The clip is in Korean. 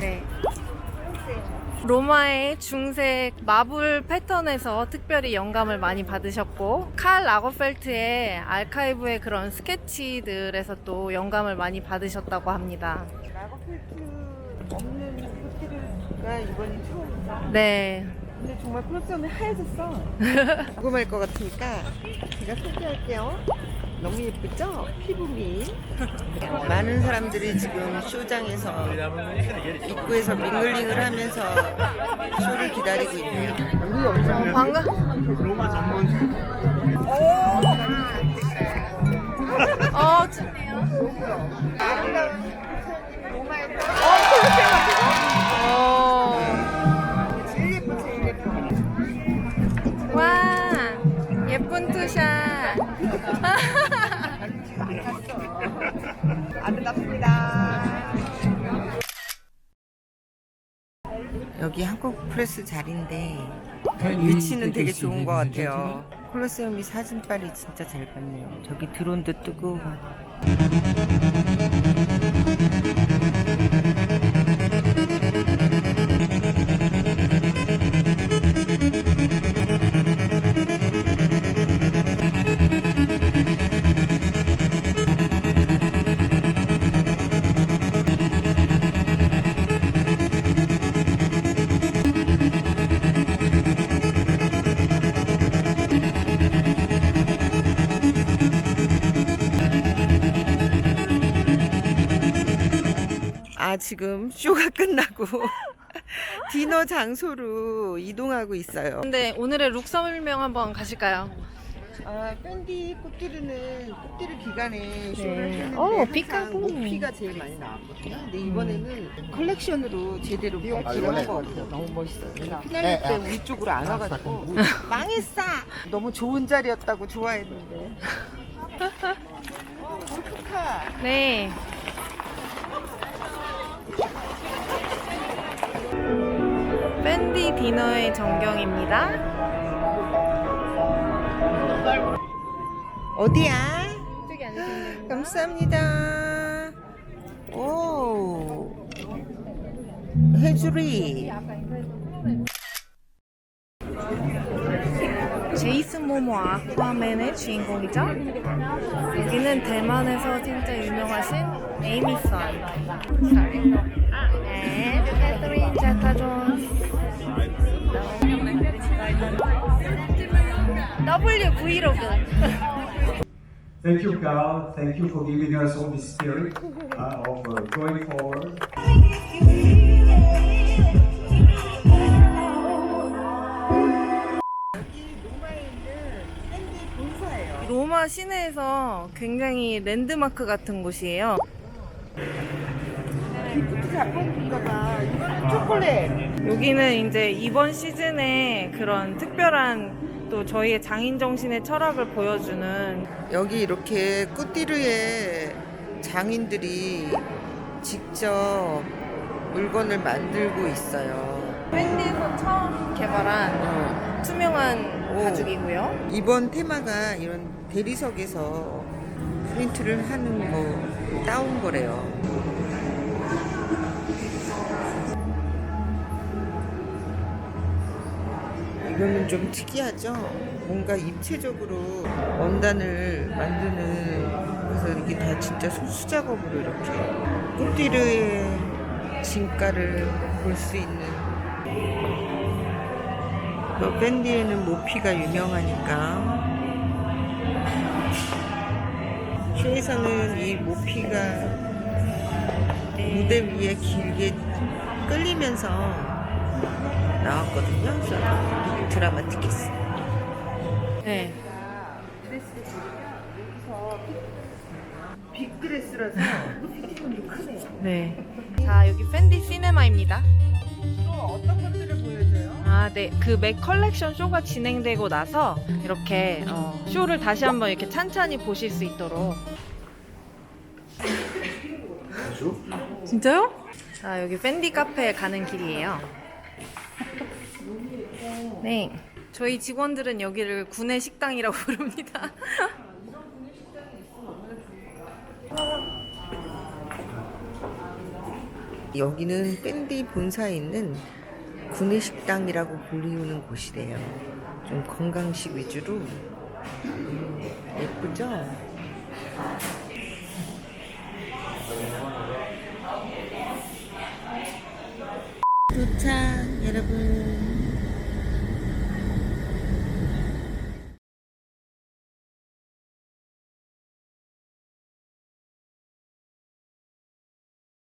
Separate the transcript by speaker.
Speaker 1: 네. 로마의 중색 마블 패턴에서 특별히 영감을 많이 받으셨고 칼 라거펠트의 아카이브의 그런 스케치들에서 또 영감을 많이 받으셨다고 합니다.
Speaker 2: 라거펠트 없는 호텔가 이번이 처음이다.
Speaker 1: 네.
Speaker 2: 근데 정말 콜로세움이 하얘졌어. 궁금할 것 같으니까 제가 소개할게요. 너무 예쁘죠? 피부미. 많은 사람들이 지금 쇼장에서 입구에서 밍글링을 하면서 쇼를 기다리고 있네요. 우리 엄청
Speaker 1: 방금
Speaker 3: 로마 전문
Speaker 1: 어 좋네요. 어.
Speaker 2: 아름답습니다. 여기 한국 프레스 자리인데 위치는 되게 좋은 것 같아요. 콜로세움이 사진빨이 진짜 잘 봤네요. 저기 드론도 뜨고. 지금 쇼가 끝나고 디너 장소로 이동하고 있어요.
Speaker 1: 근데 오늘의 룩 설명 한번 가실까요?
Speaker 2: 아 밴디 꽃띠르는 꽃띠르 기간에 쇼를 했는데
Speaker 1: 어,
Speaker 2: 항상
Speaker 1: 피카고.
Speaker 2: 오피가 제일 많이 나왔거든요. 근데 이번에는 컬렉션으로 제대로 발표를 한것 같아요. 너무 멋있어요. 피날레 때 우리 쪽으로 안 와가지고 망했어. 너무 좋은 자리였다고 좋아했는데. 어, 축하.
Speaker 1: 네. 밴디 디너의 전경입니다.
Speaker 2: 어디야? 감사합니다. 오. 해주리.
Speaker 1: 제이슨 모모 아쿠아맨의 주인공이죠. 여기는 대만에서 진짜 유명하신 에이미 선. 네, 캐서린 제타 존스. W 브이로그.
Speaker 3: Thank you, God. Thank you for giving us all this spirit uh, of uh, going forward.
Speaker 1: 시내에서 굉장히 랜드마크 같은 곳이에요.
Speaker 2: 기프트 작품인가 봐. 이거는 초콜릿.
Speaker 1: 여기는 이제 이번 시즌에 그런 특별한 또 저희의 장인 정신의 철학을 보여주는
Speaker 2: 여기 이렇게 꾸띠르의 장인들이 직접 물건을 만들고 있어요.
Speaker 1: 밴디에서 처음 개발한
Speaker 2: 어.
Speaker 1: 투명한
Speaker 2: 오.
Speaker 1: 가죽이고요.
Speaker 2: 이번 테마가 이런 대리석에서 프린트를 하는 거 따온 거래요. 이거는 좀 특이하죠? 뭔가 입체적으로 원단을 만드는 그래서 이게 다 진짜 손수 작업으로 이렇게 꽃띠르의 진가를 볼 수 있는 또 밴디에는 모피가 유명하니까 쇼에서는 이 모피가 무대 위에 길게 끌리면서 나왔거든요. 그래서 드라마틱했어.
Speaker 1: 네.
Speaker 2: 빅드레스라서. 네.
Speaker 1: 자, 여기 밴디 시네마입니다.
Speaker 2: 또 어떤 것들을?
Speaker 1: 아, 네. 그 맥 컬렉션 쇼가 진행되고 나서 이렇게 어, 쇼를 다시 한번 이렇게 찬찬히 보실 수 있도록. 진짜요? 자, 여기 밴디 카페에 가는 길이에요. 네. 저희 직원들은 여기를 구내 식당이라고 부릅니다.
Speaker 2: 여기는 밴디 본사에 있는 구내식당이라고 불리우는 곳이래요. 좀 건강식 위주로 음, 예쁘죠? 도착 여러분